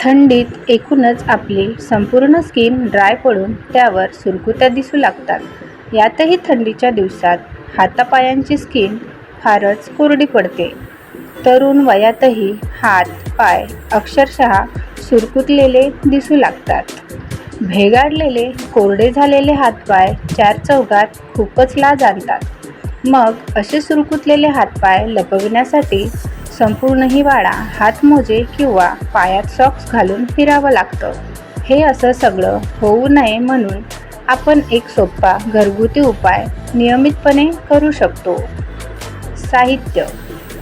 थंडीत एकूणच आपली संपूर्ण स्किन ड्राय पडून त्यावर सुरकुत्या दिसू लागतात. यातही थंडीच्या दिवसात हातापायांची स्किन फारच कोरडी पडते. तरुण वयातही हात पाय अक्षरशः सुरकुतलेले दिसू लागतात. भेगाडलेले कोरडे झालेले हातपाय चार चौघात खूपच लाज आणतात. मग असे सुरकुतलेले हातपाय लपविण्यासाठी संपूर्ण हिवाळा हातमोजे किंवा पायात सॉक्स घालून फिरावं लागतं. हे असं सगळं होऊ नये म्हणून आपण एक सोपा घरगुती उपाय नियमितपणे करू शकतो. साहित्य.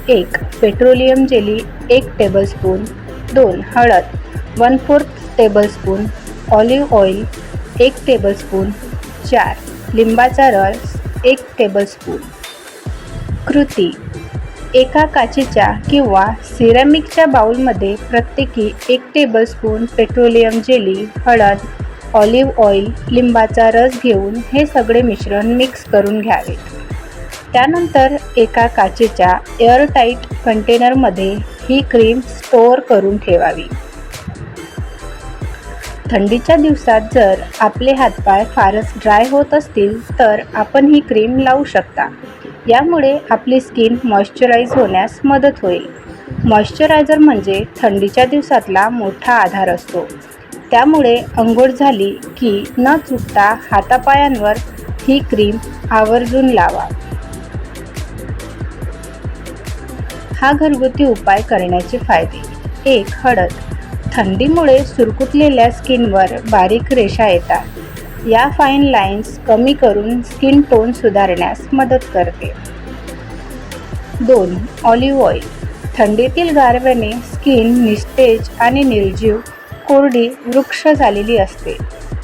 एक पेट्रोलियम जेली एक टेबलस्पून दोन हळद. One fourth tablespoon olive oil एक टेबलस्पून चार लिंबाचा रस एक टेबलस्पून कृती. एका काचेच्या किंवा सिरॅमिकच्या बाउलमध्ये प्रत्येकी एक टेबलस्पून पेट्रोलियम जेली हळद ऑलिव्ह ऑइल लिंबाचा रस घेऊन हे सगळे मिश्रण मिक्स करून घ्यावे. त्यानंतर एका काचेच्या एअरटाईट कंटेनरमध्ये ही क्रीम स्टोअर करून ठेवावी. थंडीच्या दिवसात जर आपले हातपाय फारच ड्राय होत असतील तर आपण ही क्रीम लावू शकता. यामुळे आपली स्किन मॉइश्चराईज होण्यास मदत होईल. मॉइश्चरायझर म्हणजे थंडीच्या दिवसातला मोठा आधार असतो. त्यामुळे अंघोळ झाली की न चुकता हातापायांवर ही क्रीम आवर्जून लावा. हा घरगुती उपाय करण्याचे फायदे. एक हळद. थंडीमुळे सुरकुतलेल्या स्किनवर बारीक रेषा येतात. या फाईन लाईन्स कमी करून स्किन टोन सुधारण्यास मदत करते. दोन ऑलिव्ह ऑइल थंडीतील गारव्याने स्किन निस्तेज आणि निर्जीव कोरडी वृक्ष झालेली असते.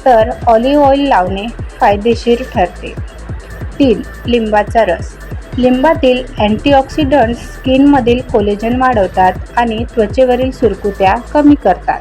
तर ऑलिव्ह ऑइल लावणे फायदेशीर ठरते. तीन लिंबाचा रस. लिंबातील अँटीऑक्सिडंट्स स्किनमधील कोलेजन वाढवतात आणि त्वचेवरील सुरकुत्या कमी करतात.